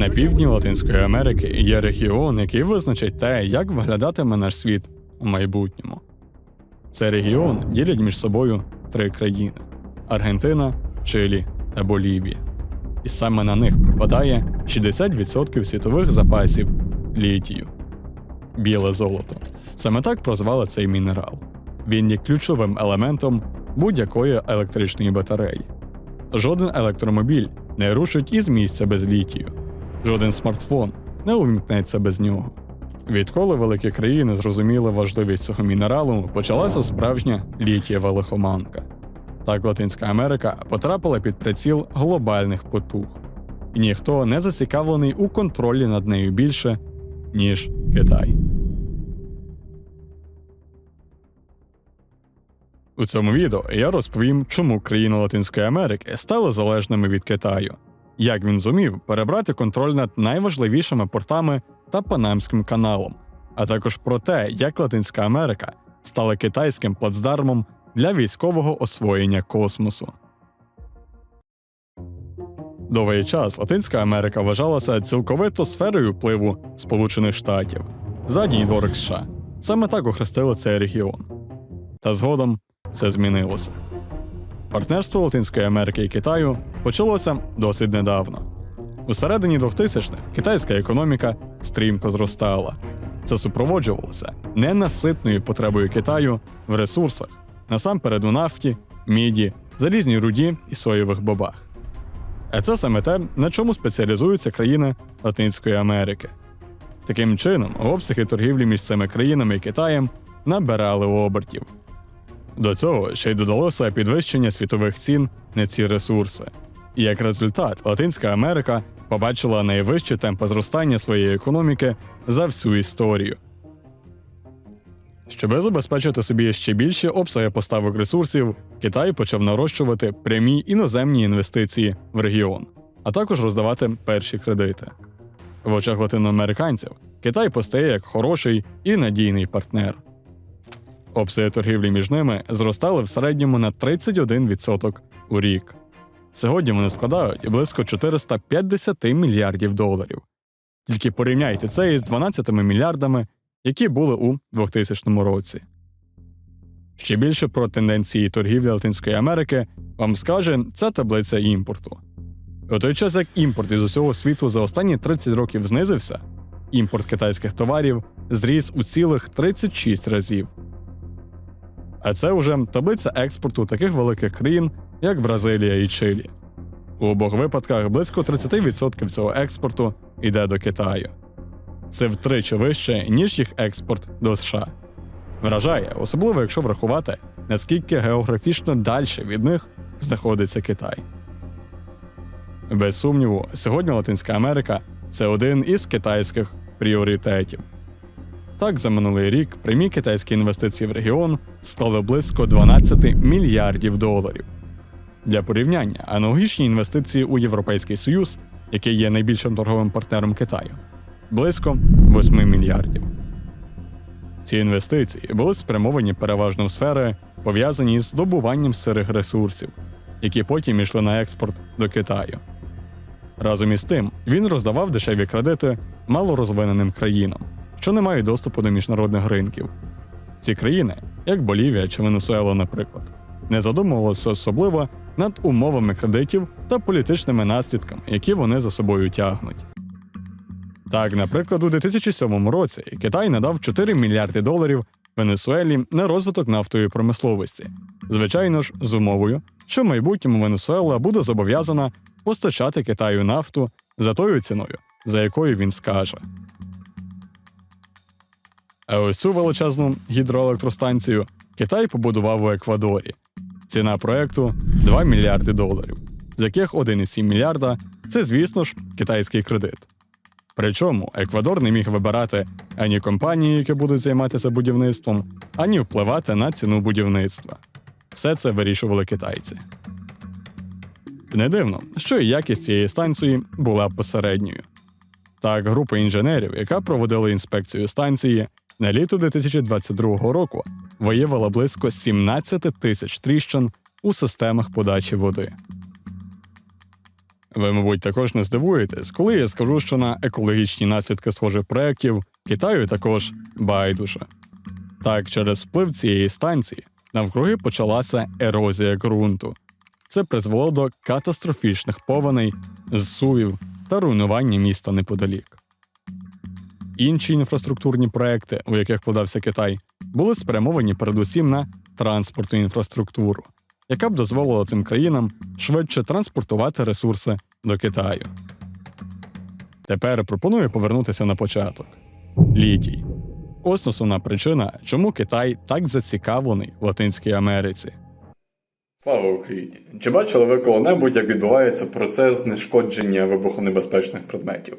На півдні Латинської Америки є регіон, який визначить те, як виглядатиме наш світ у майбутньому. Цей регіон ділять між собою три країни: Аргентина, Чилі та Болівія. І саме на них припадає 60% світових запасів літію. Біле золото. Саме так прозвали цей мінерал. Він є ключовим елементом будь-якої електричної батареї. Жоден електромобіль не рушить із місця без літію. Жоден смартфон не увімкнеться без нього. Відколи великі країни зрозуміли важливість цього мінералу, почалася справжня літієва лихоманка. Так Латинська Америка потрапила під приціл глобальних потуг, і ніхто не зацікавлений у контролі над нею більше, ніж Китай. У цьому відео я розповім, чому країни Латинської Америки стали залежними від Китаю, як він зумів перебрати контроль над найважливішими портами та Панамським каналом, а також про те, як Латинська Америка стала китайським плацдармом для військового освоєння космосу. Довгий час Латинська Америка вважалася цілковито сферою впливу Сполучених Штатів, задній дворик США. Саме так охрестили цей регіон. Та згодом все змінилося. Партнерство Латинської Америки і Китаю почалося досить недавно. У середині 2000-х китайська економіка стрімко зростала. Це супроводжувалося ненаситною потребою Китаю в ресурсах, насамперед у нафті, міді, залізній руді і соєвих бобах. А це саме те, на чому спеціалізуються країни Латинської Америки. Таким чином, обсяги торгівлі між цими країнами і Китаєм набирали обертів. До цього ще й додалося підвищення світових цін на ці ресурси. І як результат, Латинська Америка побачила найвищі темпи зростання своєї економіки за всю історію. Щоби забезпечити собі ще більші обсяги поставок ресурсів, Китай почав нарощувати прямі іноземні інвестиції в регіон, а також роздавати перші кредити. В очах латиноамериканців Китай постає як хороший і надійний партнер. Обсяги торгівлі між ними зростали в середньому на 31% у рік. Сьогодні вони складають близько 450 мільярдів доларів. Тільки порівняйте це із 12 мільярдами, які були у 2000 році. Ще більше про тенденції торгівлі Латинської Америки вам скаже ця таблиця імпорту. У той час як імпорт із усього світу за останні 30 років знизився, імпорт китайських товарів зріс у цілих 36 разів. А це вже таблиця експорту таких великих країн, як Бразилія і Чилі. У обох випадках близько 30% цього експорту йде до Китаю. Це втричі вище, ніж їх експорт до США. Вражає, особливо якщо врахувати, наскільки географічно далі від них знаходиться Китай. Без сумніву, сьогодні Латинська Америка це один із китайських пріоритетів. Так, за минулий рік прямі китайські інвестиції в регіон склали близько 12 мільярдів доларів. Для порівняння, аналогічні інвестиції у Європейський Союз, який є найбільшим торговим партнером Китаю, близько 8 мільярдів. Ці інвестиції були спрямовані переважно в сфери, пов'язані з добуванням сирих ресурсів, які потім йшли на експорт до Китаю. Разом із тим, він роздавав дешеві кредити малорозвиненим країнам, що не мають доступу до міжнародних ринків. Ці країни, як Болівія чи Венесуела, наприклад, не задумувалися особливо над умовами кредитів та політичними наслідками, які вони за собою тягнуть. Так, наприклад, у 2007 році Китай надав 4 мільярди доларів Венесуелі на розвиток нафтової промисловості, звичайно ж, з умовою, що в майбутньому Венесуела буде зобов'язана постачати Китаю нафту за тою ціною, за якою він скаже. А ось цю величезну гідроелектростанцію Китай побудував у Еквадорі. Ціна проекту 2 мільярди доларів, з яких 1,7 мільярда це, звісно ж, китайський кредит. Причому Еквадор не міг вибирати ані компанії, які будуть займатися будівництвом, ані впливати на ціну будівництва. Все це вирішували китайці. Не дивно, що і якість цієї станції була посередньою. Так, група інженерів, яка проводила інспекцію станції, на літо 2022 року виявила близько 17 тисяч тріщин у системах подачі води. Ви, мабуть, також не здивуєтесь, коли я скажу, що на екологічні наслідки схожих проєктів Китаю також байдуже. Так, через вплив цієї станції навкруги почалася ерозія ґрунту. Це призвело до катастрофічних повеней, зсувів та руйнування міста неподалік. Інші інфраструктурні проекти, у яких вкладався Китай, були спрямовані передусім на транспортну інфраструктуру, яка б дозволила цим країнам швидше транспортувати ресурси до Китаю. Тепер пропоную повернутися на початок. Літій. Ось основна причина, чому Китай так зацікавлений в Латинській Америці. Слава Україні! Чи бачили ви коли-небудь, як відбувається процес знешкодження вибухонебезпечних предметів?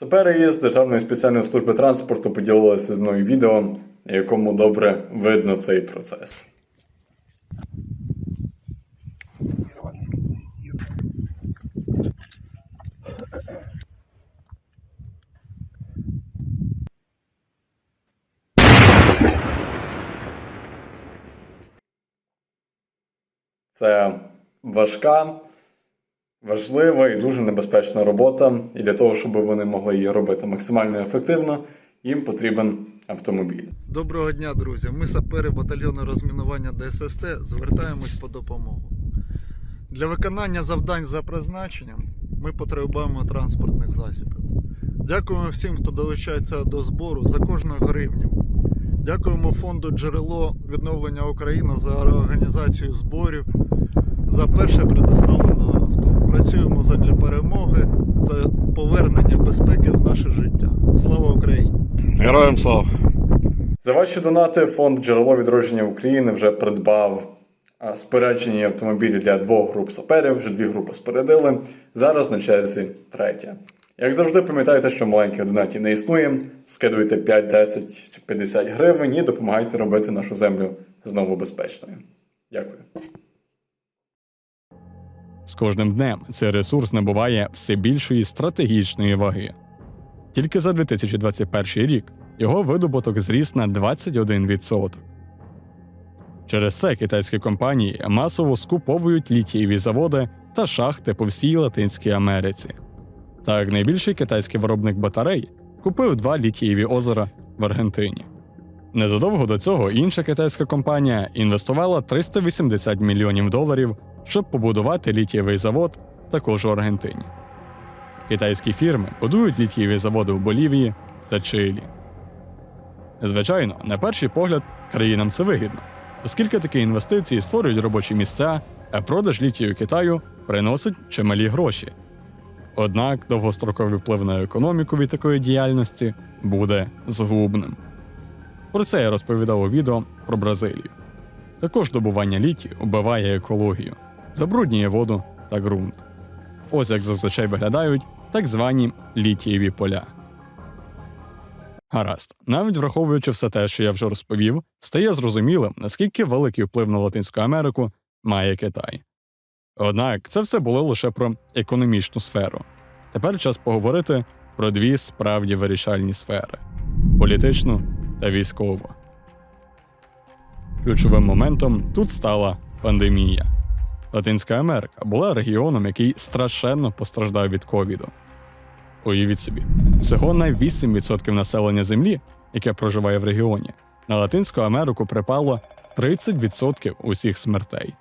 Сапери із Державної спеціальної служби транспорту поділилися з мною відео, якому добре видно цей процес. Це важка, важлива і дуже небезпечна робота. І для того, щоб вони могли її робити максимально ефективно, їм потрібен автомобіль. Доброго дня, друзі. Ми сапери батальйону розмінування ДССТ звертаємось по допомогу. Для виконання завдань за призначенням ми потребуємо транспортних засобів. Дякуємо всім, хто долучається до збору за кожну гривню. Дякуємо фонду Джерело відновлення України за організацію зборів, за перше предоставлене. Працюємо задля перемоги, за повернення безпеки в наше життя. Слава Україні! Героям слава! За ваші донати фонд Джерело відродження України вже придбав споряджені автомобілі для двох груп саперів, вже дві групи спорядили. Зараз на черзі третя. Як завжди, пам'ятайте, що маленьких донатів не існує. Скидуйте 5, 10 чи 50 гривень і допомагайте робити нашу землю знову безпечною. Дякую. З кожним днем цей ресурс набуває все більшої стратегічної ваги. Тільки за 2021 рік його видобуток зріс на 21%. Через це китайські компанії масово скуповують літієві заводи та шахти по всій Латинській Америці. Так, найбільший китайський виробник батарей купив два літієві озера в Аргентині. Незадовго до цього інша китайська компанія інвестувала 380 мільйонів доларів, щоб побудувати літієвий завод також у Аргентині. Китайські фірми будують літієві заводи в Болівії та Чилі. Звичайно, на перший погляд, країнам це вигідно, оскільки такі інвестиції створюють робочі місця, а продаж літію Китаю приносить чималі гроші. Однак довгостроковий вплив на економіку від такої діяльності буде згубним. Про це я розповідав у відео про Бразилію. Також добування літію вбиває екологію, забруднює воду та ґрунт. Ось як зазвичай виглядають так звані літієві поля. Гаразд, навіть враховуючи все те, що я вже розповів, стає зрозумілим, наскільки великий вплив на Латинську Америку має Китай. Однак це все було лише про економічну сферу. Тепер час поговорити про дві справді вирішальні сфери політичну та військову. Ключовим моментом тут стала пандемія. Латинська Америка була регіоном, який страшенно постраждав від ковіду. Уявіть собі, всього на 8% населення Землі, яке проживає в регіоні, на Латинську Америку припало 30% усіх смертей.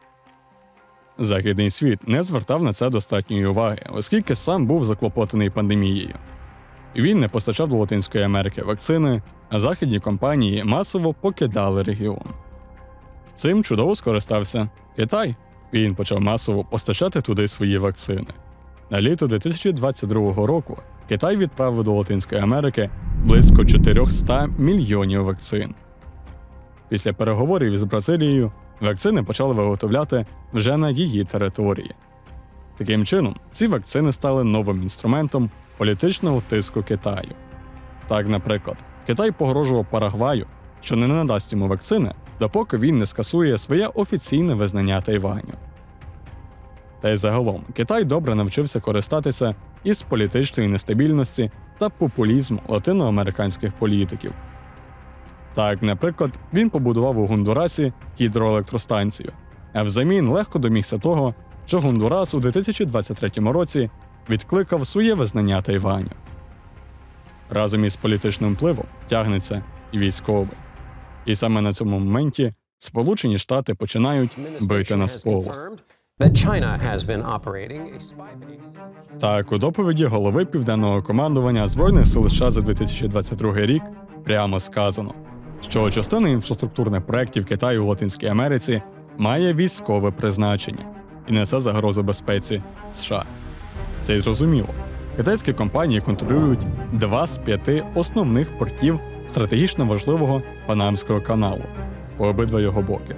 Західний світ не звертав на це достатньої уваги, оскільки сам був заклопотаний пандемією. Він не постачав до Латинської Америки вакцини, а західні компанії масово покидали регіон. Цим чудово скористався Китай. Він почав масово постачати туди свої вакцини. На літо 2022 року Китай відправив до Латинської Америки близько 400 мільйонів вакцин. Після переговорів із Бразилією вакцини почали виготовляти вже на її території. Таким чином, ці вакцини стали новим інструментом політичного тиску Китаю. Так, наприклад, Китай погрожував Парагваю, що не надасть йому вакцини, допоки він не скасує своє офіційне визнання Тайваню. Та й загалом Китай добре навчився користатися із політичної нестабільності та популізму латиноамериканських політиків. Так, наприклад, він побудував у Гондурасі гідроелектростанцію, а взамін легко домігся того, що Гондурас у 2023 році відкликав своє визнання Тайваню. Разом із політичним впливом тягнеться і військовий. І саме на цьому моменті Сполучені Штати починають бити на сполох. Так, у доповіді голови південного командування Збройних сил США за 2022 рік прямо сказано, що частина інфраструктурних проєктів Китаю у Латинській Америці має військове призначення і несе загрозу безпеці США. Це й зрозуміло. Китайські компанії контролюють два з п'яти основних портів стратегічно важливого Панамського каналу по обидва його боки.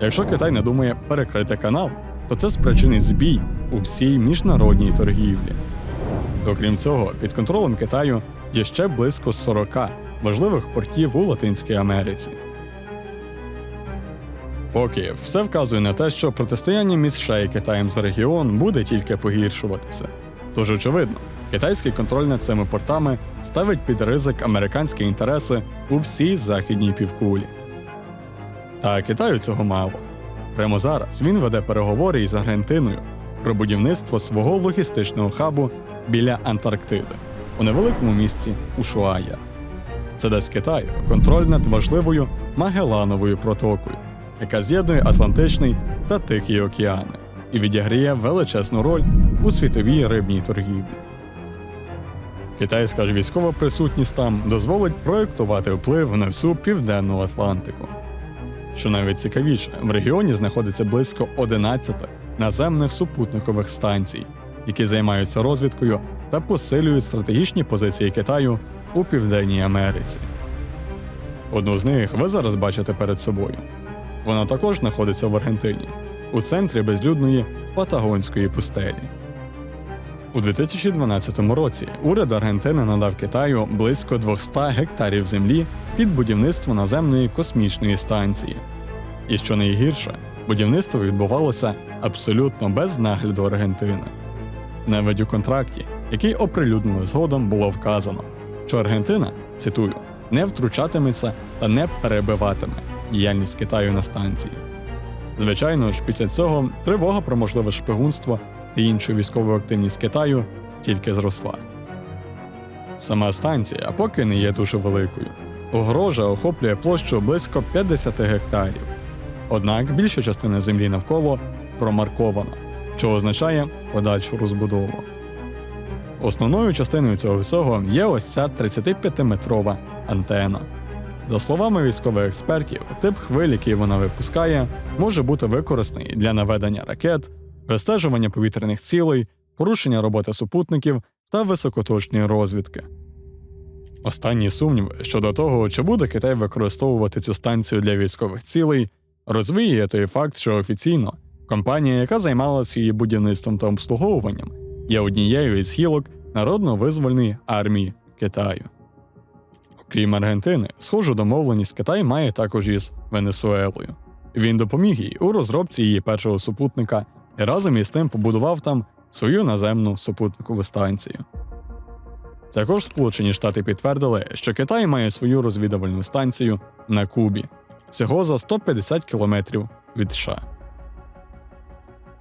Якщо Китай не думає перекрити канал, то це спричинить збій у всій міжнародній торгівлі. Окрім цього, під контролем Китаю є ще близько 40 важливих портів у Латинській Америці. Поки все вказує на те, що протистояння між США і Китаєм за регіон буде тільки погіршуватися. Тож, очевидно, китайський контроль над цими портами ставить під ризик американські інтереси у всій західній півкулі. Та Китаю цього мало. Прямо зараз він веде переговори із Аргентиною про будівництво свого логістичного хабу біля Антарктиди у невеликому місті Ушуая. Це дасть Китаю контроль над важливою Магелановою протокою, яка з'єднує Атлантичний та Тихий океани і відіграє величезну роль у світовій рибній торгівлі. Китайська ж військова присутність там дозволить проєктувати вплив на всю південну Атлантику. Що навіть цікавіше, в регіоні знаходиться близько 11 наземних супутникових станцій, які займаються розвідкою та посилюють стратегічні позиції Китаю у Південній Америці. Одну з них ви зараз бачите перед собою. Вона також знаходиться в Аргентині, у центрі безлюдної Патагонської пустелі. У 2012 році уряд Аргентини надав Китаю близько 200 гектарів землі під будівництво наземної космічної станції. І що найгірше, будівництво відбувалося абсолютно без нагляду Аргентини. Навіть у контракті, який оприлюднили згодом, було вказано, що Аргентина, цитую, не втручатиметься та не перебиватиме діяльність Китаю на станції. Звичайно ж, після цього тривога про можливе шпигунство та іншу військову активність Китаю тільки зросла. Сама станція поки не є дуже великою. Огорожа охоплює площу близько 50 гектарів. Однак більша частина землі навколо промаркована, що означає подальшу розбудову. Основною частиною цього всього є ось ця 35-метрова антена. За словами військових експертів, тип хвиль, який вона випускає, може бути використаний для наведення ракет, вистежування повітряних цілей, порушення роботи супутників та високоточної розвідки. Останні сумніви щодо того, чи буде Китай використовувати цю станцію для військових цілей, розвіює той факт, що офіційно компанія, яка займалася її будівництвом та обслуговуванням, є однією із гілок Народно-визвольної армії Китаю. Окрім Аргентини, схожу домовленість Китай має також із Венесуелою. Він допоміг їй у розробці її першого супутника і разом із тим побудував там свою наземну супутникову станцію. Також Сполучені Штати підтвердили, що Китай має свою розвідувальну станцію на Кубі всього за 150 кілометрів від США.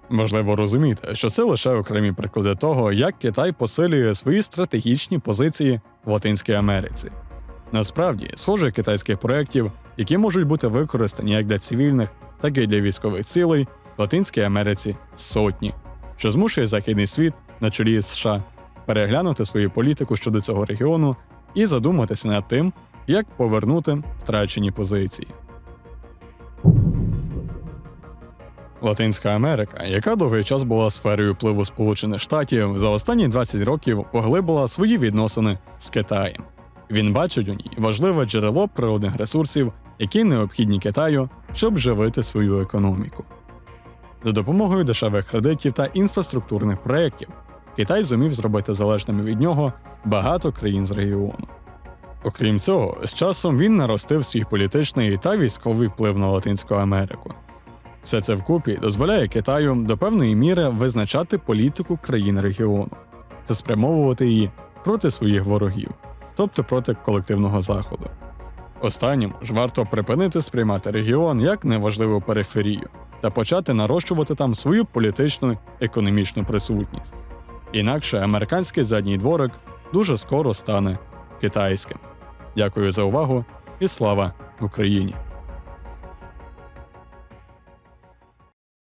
Важливо розуміти, що це лише окремі приклади того, як Китай посилює свої стратегічні позиції в Латинській Америці. Насправді, схожих китайських проєктів, які можуть бути використані як для цивільних, так і для військових цілей, Латинській Америці сотні, що змушує західний світ на чолі з США переглянути свою політику щодо цього регіону і задуматися над тим, як повернути втрачені позиції. Латинська Америка, яка довгий час була сферою впливу Сполучених Штатів, за останні 20 років поглибила свої відносини з Китаєм. Він бачить у ній важливе джерело природних ресурсів, які необхідні Китаю, щоб живити свою економіку. За допомогою дешевих кредитів та інфраструктурних проєктів Китай зумів зробити залежними від нього багато країн з регіону. Окрім цього, з часом він наростив свій політичний та військовий вплив на Латинську Америку. Все це вкупі дозволяє Китаю до певної міри визначати політику країн регіону та спрямовувати її проти своїх ворогів, тобто проти колективного заходу. Останньому ж варто припинити сприймати регіон як неважливу периферію та почати нарощувати там свою політичну економічну присутність. Інакше американський задній дворик дуже скоро стане китайським. Дякую за увагу і слава Україні!